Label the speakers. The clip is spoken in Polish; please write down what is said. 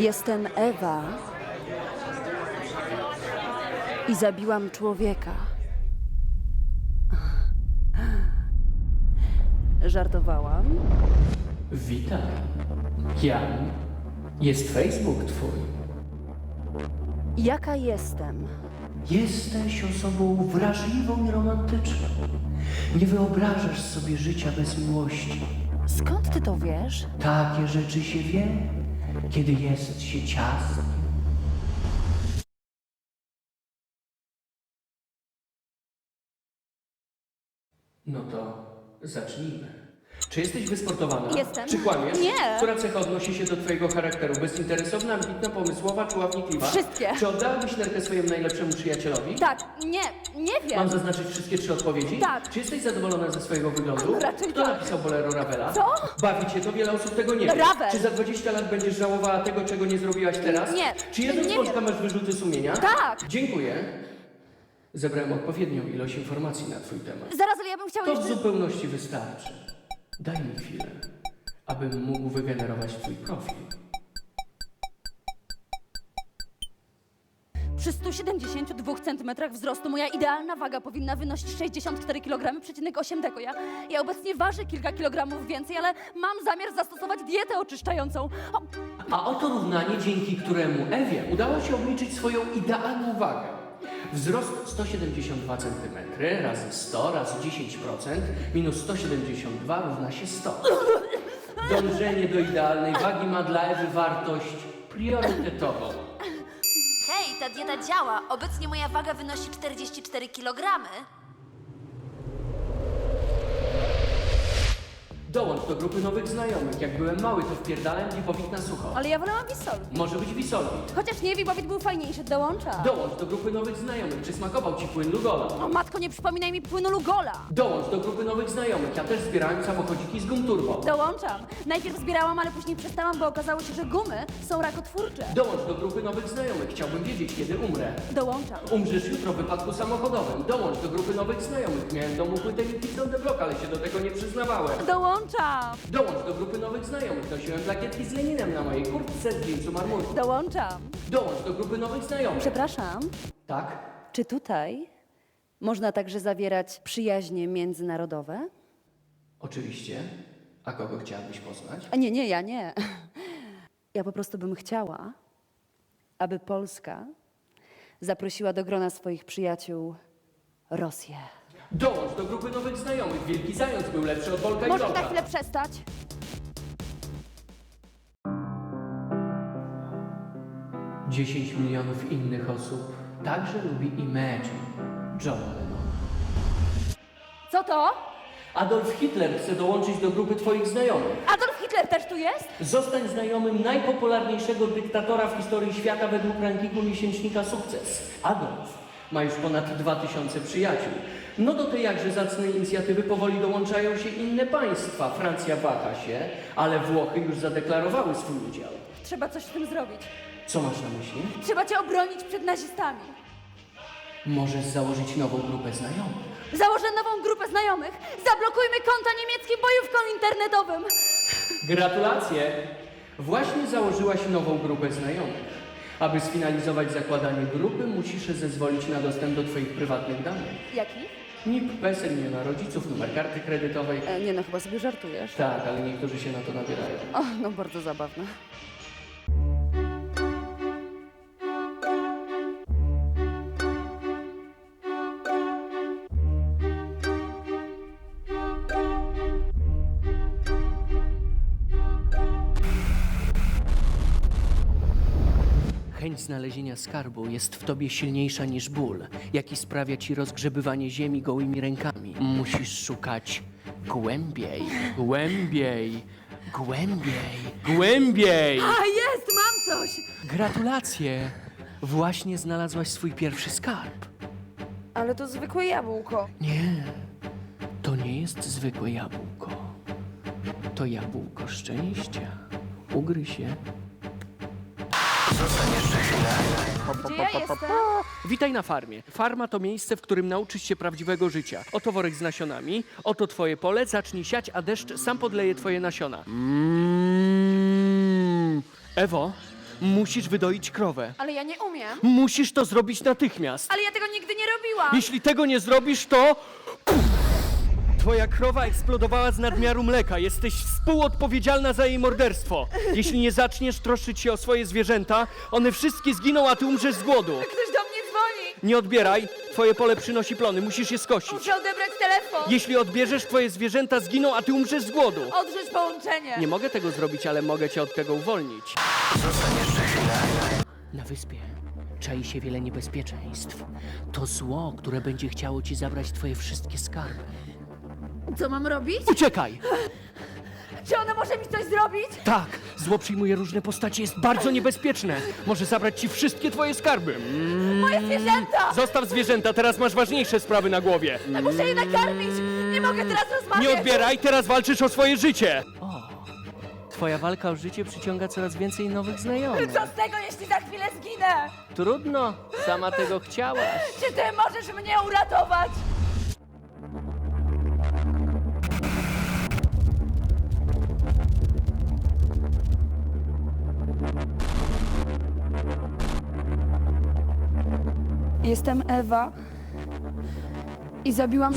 Speaker 1: Jestem Ewa i zabiłam człowieka. Żartowałam.
Speaker 2: Witaj. Jan. Jest Facebook twój.
Speaker 1: Jaka jestem?
Speaker 2: Jesteś osobą wrażliwą i romantyczną. Nie wyobrażasz sobie życia bez miłości.
Speaker 1: Skąd ty to wiesz?
Speaker 2: Takie rzeczy się wie, kiedy jest się ciasno. No to zacznijmy. Czy jesteś wysportowana?
Speaker 1: Jestem.
Speaker 2: Czy kłamiesz?
Speaker 1: Nie.
Speaker 2: Która cecha odnosi się do twojego charakteru? Bezinteresowna, ambitna, pomysłowa czy ławnikliwa?
Speaker 1: Wszystkie.
Speaker 2: Czy oddałabyś nerkę swojemu najlepszemu przyjacielowi?
Speaker 1: Tak, nie, nie wiem.
Speaker 2: Mam zaznaczyć wszystkie trzy odpowiedzi?
Speaker 1: Tak.
Speaker 2: Czy jesteś zadowolona ze swojego wyglądu?
Speaker 1: Raczej
Speaker 2: Kto
Speaker 1: tak.
Speaker 2: napisał Bolero Ravela?
Speaker 1: Co?
Speaker 2: Bawi cię to? Wiele osób tego nie wie.
Speaker 1: Ravel.
Speaker 2: Czy za 20 lat będziesz żałowała tego, czego nie zrobiłaś teraz?
Speaker 1: Nie.
Speaker 2: Czy jedną
Speaker 1: Nie wiem.
Speaker 2: masz wyrzuty sumienia?
Speaker 1: Tak.
Speaker 2: Dziękuję. Zebrałem odpowiednią ilość informacji na twój temat.
Speaker 1: Zaraz, ale ja bym chciała
Speaker 2: To w
Speaker 1: jeszcze...
Speaker 2: zupełności wystarczy. Daj mi chwilę, abym mógł wygenerować twój profil.
Speaker 1: Przy 172 cm wzrostu moja idealna waga powinna wynosić 64 kg, przecinek 8 deko. Ja, ja obecnie ważę kilka kilogramów więcej, ale mam zamiar zastosować dietę oczyszczającą. O,
Speaker 2: A oto równanie, dzięki któremu Ewie udało się obliczyć swoją idealną wagę. Wzrost 172 cm razy 100 razy 10% minus 172 równa się 100. Dążenie do idealnej wagi ma dla Ewy wartość priorytetową.
Speaker 3: Hej, ta dieta działa. Obecnie moja waga wynosi 44 kg.
Speaker 2: Dołącz do grupy nowych znajomych. Jak byłem mały, to wpierdałem Wipowit na sucho.
Speaker 1: ale ja wolałam Wisol.
Speaker 2: Może być Wisolwit.
Speaker 1: Chociaż nie, Wibowit był fajniejszy, dołącza.
Speaker 2: Dołącz do grupy nowych znajomych. Czy smakował ci płyn Lugola?
Speaker 1: O matko, nie przypominaj mi płynu Lugola.
Speaker 2: Dołącz do grupy nowych znajomych. Ja też zbierałem samochodziki z gum turbo.
Speaker 1: Dołączam. Najpierw zbierałam, ale później przestałam, bo okazało się, że gumy są rakotwórcze.
Speaker 2: Dołącz do grupy nowych znajomych. Chciałbym wiedzieć, kiedy umrę.
Speaker 1: Dołączam.
Speaker 2: Umrzesz jutro w wypadku samochodowym. Dołącz do grupy nowych znajomych. Miałem w domu płytę Liquid on the Block, ale się do tego nie przyznawałem.
Speaker 1: Dołączam.
Speaker 2: Dołącz do grupy nowych znajomych. Nosiłem plakietki z Leninem na mojej kurtce z jeansu marmurku.
Speaker 1: Dołączam.
Speaker 2: Dołącz do grupy nowych znajomych.
Speaker 1: Przepraszam,
Speaker 2: Tak?
Speaker 1: czy tutaj można także zawierać przyjaźnie międzynarodowe?
Speaker 2: Oczywiście. A kogo chciałabyś poznać?
Speaker 1: A nie, nie, ja nie. Ja po prostu bym chciała, aby Polska zaprosiła do grona swoich przyjaciół Rosję.
Speaker 2: Dołącz do grupy nowych znajomych. Wielki Zając był lepszy od Volka i
Speaker 1: Możesz
Speaker 2: Lota.
Speaker 1: na chwilę przestać?
Speaker 2: Dziesięć milionów innych osób także lubi Imagine. John Lennon.
Speaker 1: Co to?
Speaker 2: Adolf Hitler chce dołączyć do grupy twoich znajomych.
Speaker 1: Adolf Hitler też tu jest?
Speaker 2: Zostań znajomym najpopularniejszego dyktatora w historii świata według rankingu miesięcznika Sukces. Adolf ma już ponad 2000 przyjaciół. No do tej jakże zacnej inicjatywy powoli dołączają się inne państwa. Francja waha się, ale Włochy już zadeklarowały swój udział.
Speaker 1: Trzeba coś z tym zrobić.
Speaker 2: Co masz na myśli?
Speaker 1: Trzeba cię obronić przed nazistami.
Speaker 2: Możesz założyć nową grupę znajomych.
Speaker 1: Założę nową grupę znajomych. Zablokujmy konta niemieckim bojówką internetowym.
Speaker 2: Gratulacje! Właśnie założyłaś nową grupę znajomych. Aby sfinalizować zakładanie grupy, musisz zezwolić na dostęp do Twoich prywatnych danych.
Speaker 1: Jaki?
Speaker 2: NIP, PESEL, imiona rodziców, numer karty kredytowej.
Speaker 1: E, nie no, chyba sobie żartujesz.
Speaker 2: Tak, ale niektórzy się na to nabierają.
Speaker 1: O, no bardzo zabawne.
Speaker 2: Chęć znalezienia skarbu jest w tobie silniejsza niż ból, jaki sprawia ci rozgrzebywanie ziemi gołymi rękami. Musisz szukać głębiej, głębiej, głębiej, głębiej.
Speaker 1: A jest, mam coś!
Speaker 2: Gratulacje! Właśnie znalazłaś swój pierwszy skarb.
Speaker 1: Ale to zwykłe jabłko.
Speaker 2: Nie, to nie jest zwykłe jabłko. To jabłko szczęścia. Ugryź je.
Speaker 1: Gdzie ja jestem?
Speaker 2: Witaj na farmie. Farma to miejsce, w którym nauczysz się prawdziwego życia. Oto worek z nasionami, oto twoje pole, zacznij siać, a deszcz sam podleje twoje nasiona. Mm. Ewo, Musisz wydoić krowę.
Speaker 1: Ale ja nie umiem.
Speaker 2: Musisz to zrobić natychmiast.
Speaker 1: Ale ja tego nigdy nie robiłam.
Speaker 2: Jeśli tego nie zrobisz, to. Twoja krowa eksplodowała z nadmiaru mleka. Jesteś współodpowiedzialna za jej morderstwo. Jeśli nie zaczniesz troszczyć się o swoje zwierzęta, one wszystkie zginą, a ty umrzesz z głodu.
Speaker 1: Ktoś do mnie dzwoni.
Speaker 2: Nie odbieraj. Twoje pole przynosi plony. Musisz je skosić.
Speaker 1: Muszę odebrać telefon.
Speaker 2: Jeśli odbierzesz, twoje zwierzęta zginą, a ty umrzesz z głodu.
Speaker 1: Odrzuć połączenie.
Speaker 2: Nie mogę tego zrobić, ale mogę cię od tego uwolnić.
Speaker 4: Na wyspie czai się wiele niebezpieczeństw. To zło, które będzie chciało ci zabrać twoje wszystkie skarby.
Speaker 1: Co mam robić?
Speaker 2: Uciekaj!
Speaker 1: Czy ona może mi coś zrobić?
Speaker 2: Tak, zło przyjmuje różne postacie, jest bardzo niebezpieczne. Może zabrać ci wszystkie twoje skarby. Mm.
Speaker 1: Moje zwierzęta!
Speaker 2: Zostaw zwierzęta, teraz masz ważniejsze sprawy na głowie.
Speaker 1: Muszę je nakarmić. Nie mogę teraz rozmawiać.
Speaker 2: Nie odbieraj, teraz walczysz o swoje życie. O, twoja walka o życie przyciąga coraz więcej nowych znajomych.
Speaker 1: Co z tego, jeśli za chwilę zginę?
Speaker 2: Trudno, sama tego chciałaś.
Speaker 1: Czy ty możesz mnie uratować? Jestem Ewa i zabiłam.